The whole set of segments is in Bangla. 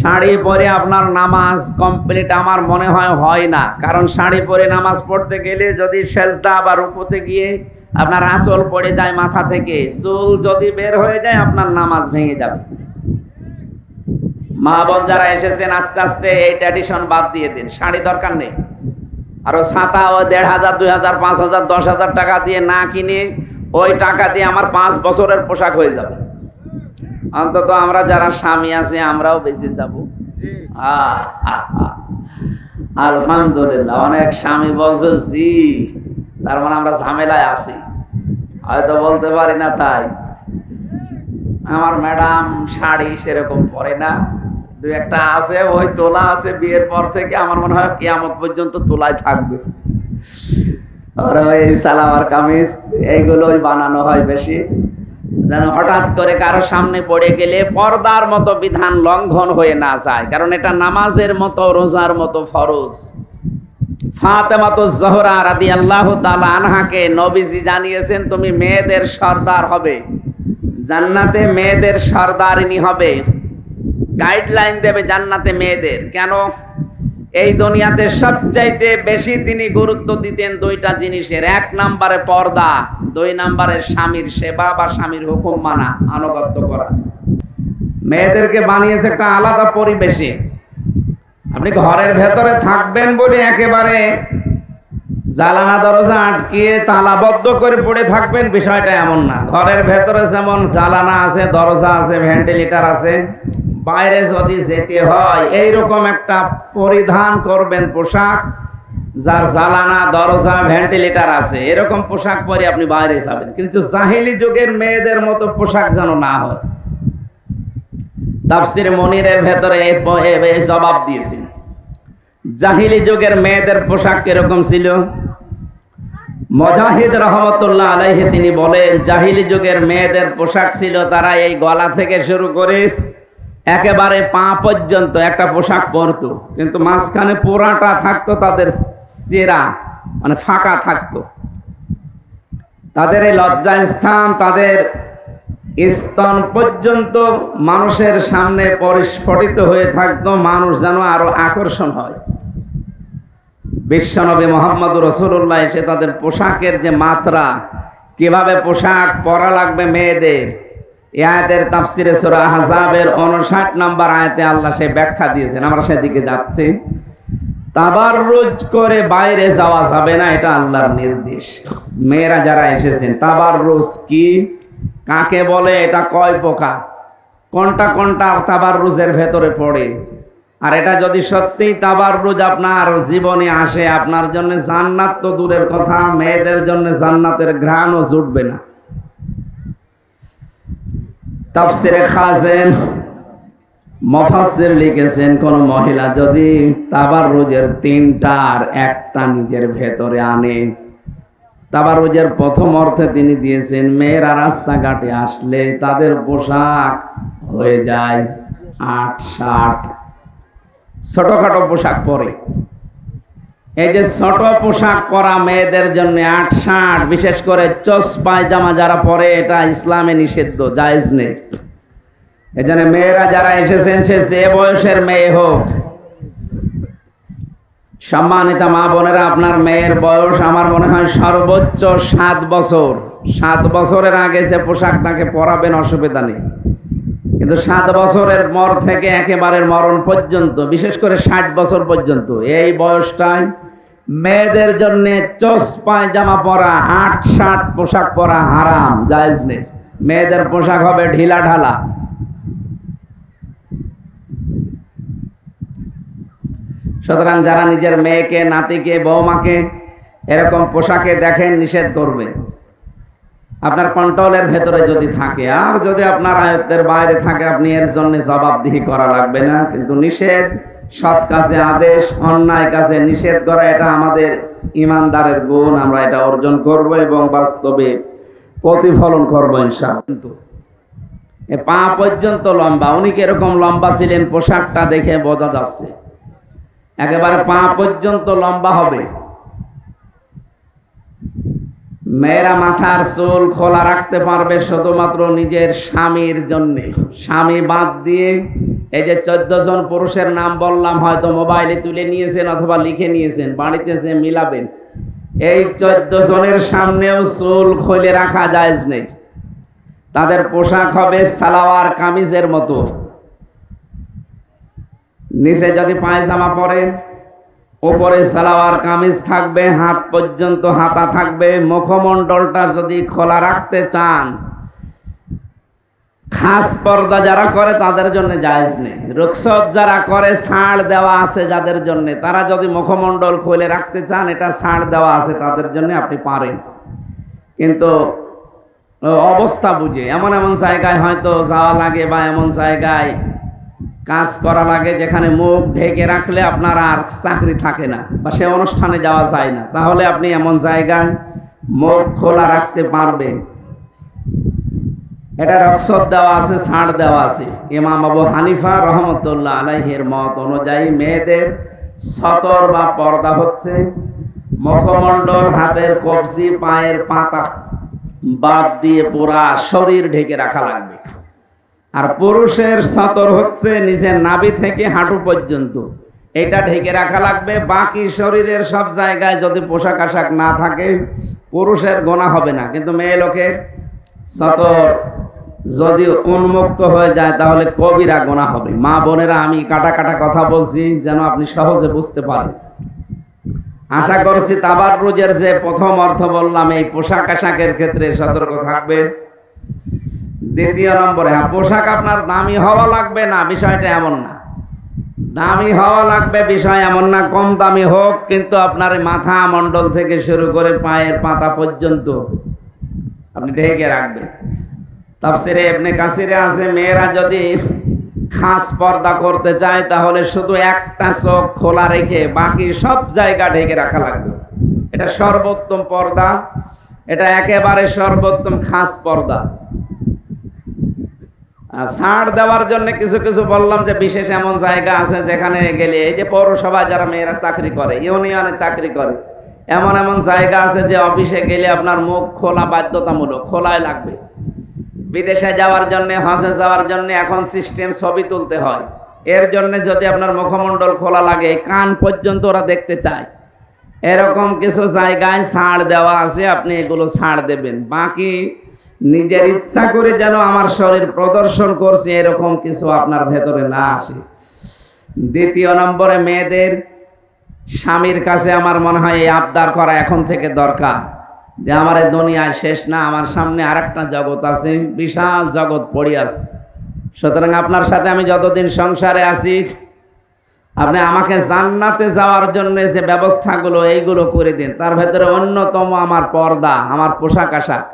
শাড়ি পরে আপনার নামাজ কমপ্লিট আমার মনে হয় হয় না। কারণ শাড়ি পরে নামাজ পড়তে গেলে যদি সেজদা বা রুকুতে গিয়ে আপনার আঁচল পড়ে যায় মাথা থেকে, চুল যদি বের হয়ে যায় আপনার নামাজ ভেঙে যাবে। মা বোন যারা এসেছেন, আস্তে আস্তে এই ট্র্যাডিশন বাদ দিয়ে দিন। শাড়ি দরকার নেই। আরও ছাতা ও দেড় হাজার, দুই হাজার, পাঁচ হাজার, দশ হাজার টাকা দিয়ে না কিনে ওই টাকা দিয়ে আমার পাঁচ বছরের পোশাক হয়ে যাবে। অন্তত আমরা যারা স্বামী আছে আমরাও বেঁচে যাব। আলহামদুলিল্লাহ অনেক স্বামী বলছে জি। তার মানে আমরা ঝামেলায় আছি। হয়তো বলতে পারি না তাই। আমার ম্যাডাম শাড়ি সেরকম পরে না। দু একটা আছে ওই তোলা আছে বিয়ের পর থেকে আমার মনে হয় কেয়ামত পর্যন্ত তোলায় থাকবে। আর ওই সালামার কামিজ এইগুলোই বানানো হয় বেশি। যেন হঠাৎ করে কারও সামনে পড়ে গেলে পর্দার মতো বিধান লঙ্ঘন হয়ে না যায়। কারণ এটা নামাজের মতো, রোজার মতো ফরজ। ফাতেমাতো জহরা রাদি আল্লাহ তালা আনহাকে নবীজি জানিয়েছেন, তুমি মেয়েদের সর্দার হবে। জান্নাতে মেয়েদের সর্দারিনী হবে। গাইডলাইন দেবে জান্নাতে মেয়েদের। কেন? এই দুনিয়াতে সবচাইতে বেশি তিনি গুরুত্ব দিতেন দুইটা জিনিসের। এক নম্বরে পর্দা, দুই নম্বরে স্বামীর সেবা বা স্বামীর হুকুম মানা, আনুগত্য করা। মেয়েদেরকে বানিয়েছে একটা আলাদা পরিবেশে। আপনি ঘরের ভেতরে থাকবেন বলে একেবারে জালানা দরজা আটকিয়ে তালাবদ্ধ করে পড়ে থাকবেন, বিষয়টা এমন না। ঘরের ভেতরে যেমন জালানা আছে, দরজা আছে, ভেন্টিলেটার আছে বাইরে যদি যেতে হয়, এইরকম একটা পরিধান করবেন পোশাক যার জালানা দরজা, ভেন্টিলেটার আছে, এরকম পোশাক পরে আপনি বাইরে যাবেন। কিন্তু জাহিলি যুগের মেয়েদের মতো পোশাক যেন না হয়। তাফসির মনিরের ভেতরে জবাব দিয়েছি জাহিলি যুগের মেয়েদের পোশাক কীরকম ছিল? মজাহিদ রহমতুল্লাহ আলাইহে তিনি বলেন, জাহিলি যুগের মেয়েদের পোশাক ছিল তারা এই গলা থেকে শুরু করে একেবারে পা পর্যন্ত একটা পোশাক পরতো, কিন্তু মাঝখানে পোড়াটা থাকতো তাদের চেরা মানে ফাঁকা থাকতো। তাদের এই লজ্জাস্থান, তাদের স্তন পর্যন্ত মানুষের সামনে পরিস্ফুটিত হয়ে থাকতো, মানুষ যেন আরও আকর্ষণ হয়। বিশ্বনবী মোহাম্মদ রসুল্লাহ এসে তাদের পোশাকের যে মাত্রা, কীভাবে পোশাক পরা লাগবে মেয়েদের এ আয়াতের তাফসিরে সূরা আহজাবের 59 নম্বর আয়াতে আল্লাহ সে ব্যাখ্যা দিয়েছেন, আমরা সেদিকে যাচ্ছি। তাবাররুজ করে বাইরে যাওয়া যাবে না, এটা আল্লাহর নির্দেশ। মেয়েরা যারা এসেছেন, তাবাররুজ কি? কাকে বলে? এটা কয় প্রকার? কোনটা কোনটা তাবার তাবাররুজের ভেতরে পড়ে? আর এটা যদি সত্যি তাবাররুজ আপনার জীবনে আসে, আপনার জন্য জান্নাত তো দূরের কথা, মেয়েদের জন্য জান্নাতের ঘ্রাণও জুটবে না। তাফসিরে খাজেন মফাসির লিখেছেন কোন মহিলা যদি তাবার রোজের তিনটার একটা নিজের ভেতরে আনে। তাবার রোজের প্রথম অর্থে তিনি দিয়েছেন, মেয়েরা রাস্তাঘাটে আসলে তাদের পোশাক হয়ে যায় আট, ষাট। ছোটখাটো পোশাক পরে। এই যে ছোট পোশাক পরা মেয়েদের জন্য আট ষাট, বিশেষ করে চস পায়জামা যারা পরে, এটা ইসলামে নিষিদ্ধ, জায়েজ নেই। এজন্য মেয়েরা যারা এসেছেন, সে যে বয়সের মেয়ে হোক, সম্মানিত মা বোনেরা, আপনার মেয়ের বয়স আমার মনে হয় সর্বোচ্চ সাত বছর। সাত বছরের আগে যে পোশাক তাকে পরাবেন, অসুবিধা নেই। কিন্তু সাত বছরের পর থেকে একেবারে মরণ পর্যন্ত, বিশেষ করে ষাট বছর পর্যন্ত, এই বয়সটায় মেয়েদের জন্য চস পায়জামা পরা আট ষাট পোশাক পরা হারাম, জায়েজ নেই। মেয়েদের পোশাক হবে ঢিলা ঢালা। সুতরাং যারা নিজের মেয়েকে, নাতিকে বৌমাকে এরকম পোশাকে দেখেন, নিষেধ করবে। আপনার কন্ট্রোলের ভেতরে যদি থাকে, আর যদি আপনার আয়ত্তের বাইরে থাকে, আপনি এর জন্য জবাবদিহি করা লাগবে না, কিন্তু নিষেধ সৎ কাজে আদেশ, অন্যায় কাজে নিষেধ করা, এটা আমাদের ইমানদারের গুণ। আমরা এটা অর্জন করব এবং বাস্তবে প্রতিফলন করব ইনশা কিন্তু পা পর্যন্ত লম্বা। উনি কীরকম লম্বা ছিলেন, পোশাকটা দেখে বোঝা যাচ্ছে। একেবারে পা পর্যন্ত লম্বা হবে। মেয়েরা মাথার চুল খোলা রাখতে পারবে শুধুমাত্র নিজের স্বামীর জন্য। স্বামী বাদ দিয়ে এই যে চোদ্দ জন পুরুষের নাম বললাম, হয়তো মোবাইলে তুলে নিয়েছেন অথবা লিখে নিয়েছেন, বাড়িতে যে মিলাবেন। এই চোদ্দ জনের সামনেও চুল খুলে রাখা যায় নেই। তাদের পোশাক হবে সালোয়ার কামিজের মতো। নিচে যদি পায়জামা পরেন ওপরে সালোয়ার কামিজ থাকবে, হাত পর্যন্ত হাতা থাকবে, মুখমণ্ডলটা যদি খোলা রাখতে চান, খাস পর্দা যারা করে তাদের জন্য জায়েজ নেই। রুকসত যারা করে ছাড় দেওয়া আছে যাদের জন্য। তারা যদি মুখমণ্ডল খুলে রাখতে চান, এটা ছাড় দেওয়া আছে তাদের জন্য আপনি পারেন। কিন্তু অবস্থা বুঝে। এমন এমন জায়গায় হয়তো যাওয়া লাগে বা এমন জায়গায় কাজ করা লাগে যেখানে মুখ ঢেকে রাখলে আপনার আর চাকরি থাকে না বা সে অনুষ্ঠানে যাওয়া যায় না। তাহলে আপনি এমন জায়গায় মুখ খোলা রাখতে পারবেন। এটা রক্সত দেওয়া আছে, ছাড় দেওয়া আছে। ইমাম আবু হানিফা রহমতুল্লাহ আলাইহের মত অনুযায়ী মেয়েদের সতর বা পর্দা হচ্ছে মুখমণ্ডল, হাতের কবজি, পায়ের পাতা বাদ দিয়ে পুরা শরীর ঢেকে রাখা লাগবে। আর পুরুষের সতর হচ্ছে নিজের নাভি থেকে হাঁটু পর্যন্ত। এটা ঢেকে রাখা লাগবে। বাকি শরীরের সব জায়গায় যদি পোশাক আশাক না থাকে, পুরুষের গোনা হবে না। কিন্তু মেয়ে লোকের সতর যদি উন্মুক্ত হয়ে যায়, তাহলে কবিরা গোনা হবে। মা বোনেরা, আমি কাটা কাটা কথা বলছি যেন আপনি সহজে বুঝতে পারেন। আশা করছি তাবার রোজের যে প্রথম অর্থ বললাম, এই পোশাক আশাকের ক্ষেত্রে সতর্ক থাকবে দ্বিতীয় নম্বরে হ্যাঁ পোশাক আপনার দামি হওয়া লাগবে না, বিষয়টা এমন না। দামি হওয়া লাগবে, বিষয় এমন না, কম দামি হোক, কিন্তু আপনার মাথা মণ্ডল থেকে শুরু করে পায়ের পাতা পর্যন্ত আপনি ঢেকে রাখবেন। তাফসিরে এমনি কাসিরে আছে, মেয়েরা যদি খাস পর্দা করতে চায়, তাহলে শুধু একটা চোখ খোলা রেখে বাকি সব জায়গা ঢেকে রাখা লাগবে। এটা সর্বোত্তম পর্দা, এটা একেবারে সর্বোত্তম খাস পর্দা। ছাড় দেওয়ার জন্য কিছু কিছু বললাম যে বিশেষ এমন জায়গা আছে যেখানে গেলে এই যে পৌরসভায় যারা মেয়েরা চাকরি করে, ইউনিয়নে চাকরি করে, এমন এমন জায়গা আছে যে অফিসে গেলে আপনার মুখ খোলা বাধ্যতামূলক, খোলাই লাগবে। বিদেশে যাওয়ার জন্য, হজে যাওয়ার জন্য এখন সিস্টেম ছবি তুলতে হয়। এর জন্য যদি আপনার মুখমণ্ডল খোলা লাগে, কান পর্যন্ত ওরা দেখতে চায়। এরকম কিছু জায়গায় ছাড় দেওয়া আছে, আপনি এগুলো ছাড় দেবেন। বাকি নিজের ইচ্ছা করে যেন আমার শরীর প্রদর্শন করছে, এরকম কিছু আপনার ভেতরে না আসে। দ্বিতীয় নম্বরে মেয়েদের স্বামীর কাছে আমার মনে হয় এই আবদার করা এখন থেকে দরকার। যে আমার এই দুনিয়ায় শেষ না, আমার সামনে আরেকটা জগৎ আছে, বিশাল জগৎ পড়ে আছে। সুতরাং আপনার সাথে আমি যতদিন সংসারে আছি, আপনি আমাকে জান্নাতে যাওয়ার জন্য যে ব্যবস্থাগুলো, এইগুলো করে দিন। তার ভেতরে অন্যতম আমার পর্দা, আমার পোশাক আশাক।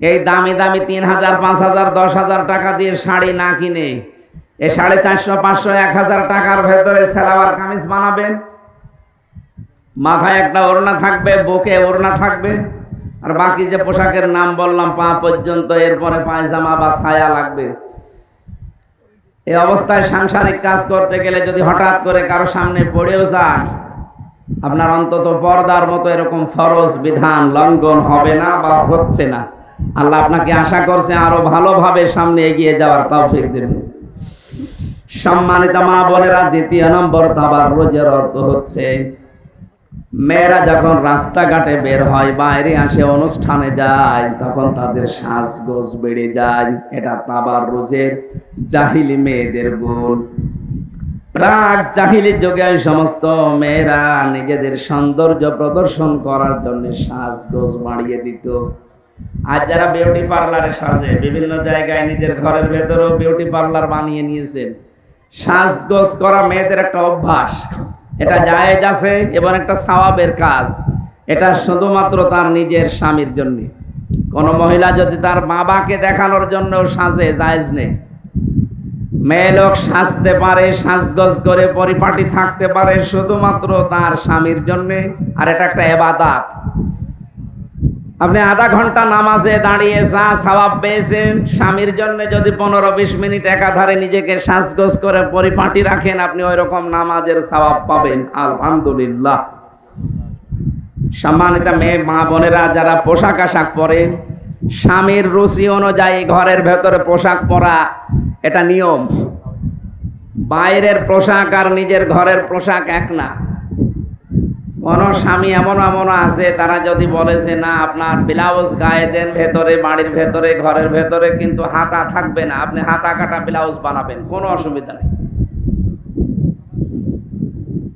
এই দামি দামি তিন হাজার, পাঁচ হাজার, দশ হাজার টাকা দিয়ে শাড়ি না কিনে এই সাড়ে চারশো, পাঁচশো, এক হাজার টাকার ভেতরে সেলাওয়ার কামিজ বানাবেন। মাথায় একটা ওড়না থাকবে, বুকে ওড়না থাকবে। আর বাকি যে পোশাকের নাম বললাম, পা পর্যন্ত এরপরে পায়জামা বা ছায়া লাগবে। এই অবস্থায় সাংসারিক কাজ করতে গেলে যদি হঠাৎ করে কারও সামনে পড়েও যান, আপনার অন্তত পর্দার মতো এরকম ফরজ বিধান লঙ্ঘন হবে না বা হচ্ছে না। আল্লাহ আপনাকে আশা করছে আরও ভালোভাবে সামনে এগিয়ে যাওয়ার তৌফিক দেবেন সম্মানিত মা বোনেরা, দ্বিতীয় নম্বর তাবার রোজের অর্থ হচ্ছে, মেয়েরা যখন রাস্তাঘাটে বের হয়, বাইরে আসে, অনুষ্ঠানে যায়, তখন তাদের সাজগোজ বেড়ে যায়। এটা তাবার রোজের জাহিলি মেয়েদের গুণ। প্রাক জাহিলি যুগে ওই সমস্ত মেয়েরা নিজেদের সৌন্দর্য প্রদর্শন করার জন্য সাজগোজ বাড়িয়ে দিত। আর যারা বিউটি পার্লারে সাজে, বিভিন্ন জায়গায় নিজের ঘরের ভেতরেও বিউটি পার্লার বানিয়ে নিয়েছেন। সাজগোজ করা মেয়েদের একটা অভ্যাস। এটা জায়েজ আছে এবং একটা সওয়াবের কাজ। এটা শুধুমাত্র তার নিজের স্বামীর জন্য। কোনো মহিলা যদি তার বাবাকে দেখানোর জন্য সাজে, জায়েজ নেই। মেয়ে লোক সাজতে পারে, সাজগজ করে, পরিপাটি থাকতে পারে, শুধুমাত্র তার স্বামীর জন্যে। আর এটা একটা এবাদাত। আপনি আধা ঘণ্টা নামাজে দাঁড়িয়ে যা সওয়াব পেয়েছেন, স্বামীর জন্য যদি পনেরো বিশ মিনিট একাধারে নিজেকে সাজগোজ করে পরিপাটি রাখেন, আপনি ওই রকম নামাজের সওয়াব পাবেন। আলহামদুলিল্লাহ। সম্মানিত মেয়ে, মা বোনেরা, যারা পোশাক আশাক পরেন স্বামীর রুচি অনুযায়ী ঘরের ভেতরে পোশাক পরা, এটা নিয়ম। বাইরের পোশাক আর নিজের ঘরের পোশাক এক না। কোন স্বামী এমন এমন আছে, তারা যদি বলে যে না, আপনার ব্লাউজ গায়ে দেন ভেতরে, বাড়ির ভেতরে, ঘরের ভেতরে কিন্তু হাতা থাকবে না, আপনি হাতা কাটা ব্লাউজ বানাবেন, কোনো অসুবিধা নেই।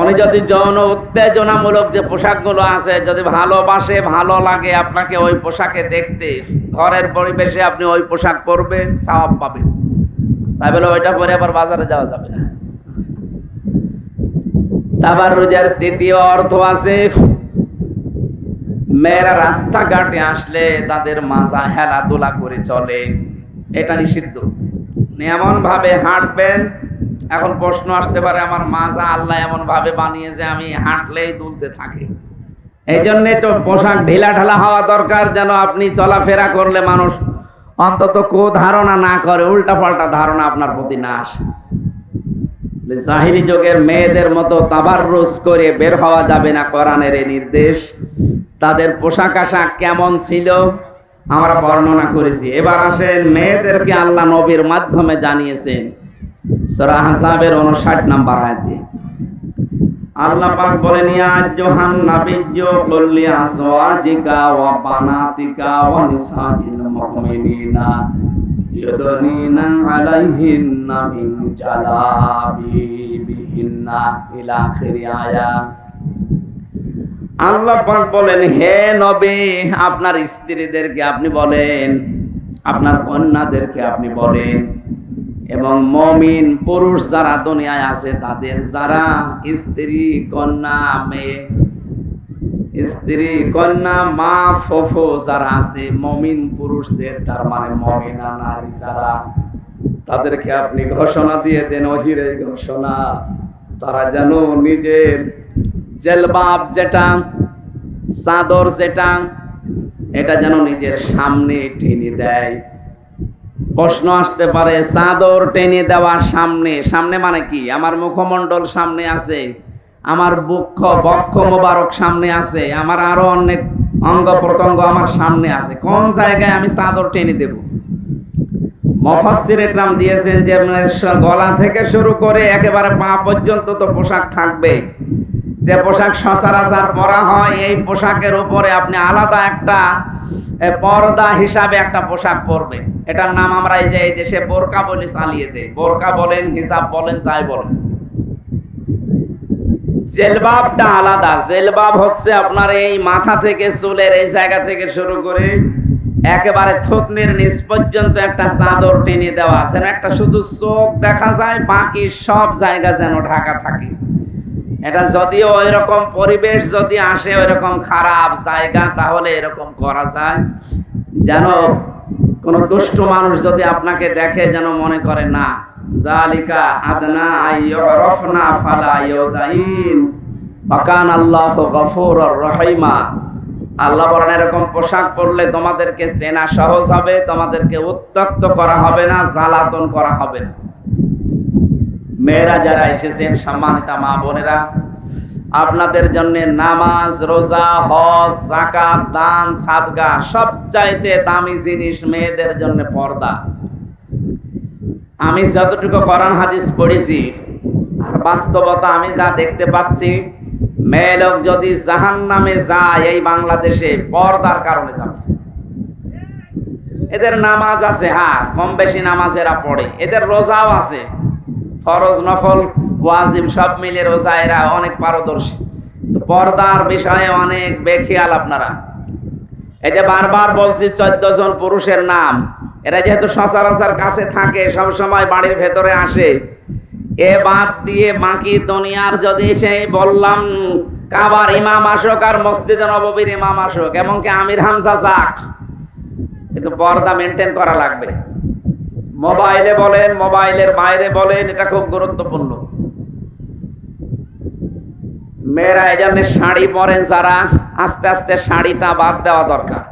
উনি যদি যৌন উত্তেজনামূলক যে পোশাকগুলো আছে, যদি ভালোবাসে, ভালো লাগে আপনাকে ওই পোশাকে দেখতে, ঘরের পরিবেশে আপনি ওই পোশাক পরবেন, সাওয়াব পাবেন। তাই বলে ওইটা পরে আবার বাজারে যাওয়া যাবে না। তাবার রোজার তৃতীয় অর্থ আছে, মেয়েরা রাস্তাঘাটে আসলে তাদের মাজা হেলাধুলা করে চলে। এটা নিষিদ্ধ। এমন ভাবে হাঁটবেন, এখন প্রশ্ন আসতে পারে, আমার মাজা আল্লাহ এমন ভাবে বানিয়েছে, আমি হাঁটলেই দুলতে থাকে। এই জন্যে তো পোশাক ঢিলা ঢালা হওয়া দরকার, যেন আপনি চলাফেরা করলে মানুষ অন্তত কো ধারণা না করে উল্টা পাল্টা ধারণা আপনার প্রতি না আসে। জাহিরি যুগের মেয়েদের মতো তাবার রোজ করে বের হওয়া যাবে না কোরআনের এই নির্দেশ। তাদের পোশাক আশাক কেমন ছিল? আমরা বর্ণনা করেছি। এবার আসেন মেয়েদেরকে আল্লাহ নবীর মাধ্যমে জানিয়েছেন। সূরা 59 নাম্বার আয়াতে। আল্লাহ পাক বলেন, ইয়া আইয়ুহান নাবিয়্যু, কুল লি আসওয়াজিকা ওয়া বানাতিকা ওয়া নিসাইল মুমিনিনা। বলেন, হে নবী, আপনার স্ত্রীদেরকে আপনি বলেন, আপনার কন্যাদেরকে আপনি বলেন এবং মমিন পুরুষ যারা দুনিয়ায় আছে তাদের যারা স্ত্রী, কন্যা, মেয়ে স্ত্রী, কন্যা, মা, ফফো যারা আছে, মমিন পুরুষদের, তার মানে মমিনা নারী যারা, তাদেরকে আপনি ঘোষণা দিয়ে দেন, অহিরে ঘোষণা। তারা যেন নিজের জেলবাব যেটা চাদর যেটা এটা যেন নিজের সামনে টেনে দেয়। প্রশ্ন আসতে পারে, চাদর টেনে দেওয়া সামনে সামনে মানে কি? আমার মুখমণ্ডল সামনে আছে। আমার বক্ষ বক্ষ মোবারক সামনে আছে, আমার আরও অনেক অঙ্গ প্রত্যঙ্গ আমার সামনে আছে। কোন জায়গায় আমি চাদর টেনে দেব? মফাসির দিয়েছেন যে গলা থেকে শুরু করে একেবারে পা পর্যন্ত তো পোশাক থাকবে। যে পোশাক সচরাচর পরা হয়, এই পোশাকের উপরে আপনি আলাদা একটা পর্দা হিসাবে একটা পোশাক পরবেন এটার নাম আমরা এই যে, এই দেশে বোরকা বলে চালিয়ে দেয় বোরকা বলেন হিসাব বলেন, যাই বলেন। জেলবাবটা আলাদা। জেলবাব হচ্ছে আপনার এই মাথা থেকে, চুলের এই জায়গা থেকে শুরু করে একেবারে থুতনির নিচ পর্যন্ত একটা চাদর টেনে দেওয়া যেন একটা শুধু চোখ দেখা যায়, বাকি সব জায়গা যেন ঢাকা থাকে। এটা যদিও ওই রকম পরিবেশ যদি আসে ওই রকম খারাপ জায়গা, তাহলে এরকম করা যায়। যেন কোন দুষ্ট মানুষ যদি আপনাকে দেখে, যেন মনে করে, না জালিকা আদনা আইয়ুরফনা ফালা ওয়াকান আল্লাহু গফুরুর রহিমা। আল্লাহ বলেন, এরকম পোশাক পরলে তোমাদেরকে সহজ হবে, তোমাদেরকে উত্তক্ত করা হবে না করা হবে না। মেয়েরা যারা এসেছেন, সম্মানিতা মা বোনেরা, আপনাদের জন্য নামাজ, রোজা, হজ জাকাত দান, সাদগা সব চাইতে দামি জিনিস মেয়েদের জন্য পর্দা। আমি যতটুকু কোরআন, হাদিস পড়েছি, আর বাস্তবতা আমি যা দেখতে পাচ্ছি, মেয়ে লোক যদি জাহান নামে যায় এই বাংলাদেশে, পর্দার কারণে যাবে। এদের নামাজ আছে হ্যাঁ কম বেশি নামাজ এরা পড়ে। এদের রোজাও আছে। ফরজ, নফল, ওয়াজিব সব মিলে রোজা, এরা অনেক পারদর্শী। পর্দার বিষয়ে অনেক বেখেয়াল আপনারা। এই যে বারবার বলছি, চোদ্দ জন পুরুষের নাম এরা যেহেতু সচরাচর কাছে থাকে, সব সময় বাড়ির ভেতরে আসে। এ বাদ দিয়ে বাকি দুনিয়ার যদি সেই বললাম, কাবার ইমাম আসক আর মসজিদে নববীর ইমাম আসক, এমনকি আমির হামসা যাক, কিন্তু পর্দা মেনটেন করা লাগবে। মোবাইলে বলেন, মোবাইলের বাইরে বলেন, এটা খুব গুরুত্বপূর্ণ। মেয়েরা এই শাড়ি পরেন যারা, আস্তে আস্তে শাড়িটা বাদ দেওয়া দরকার।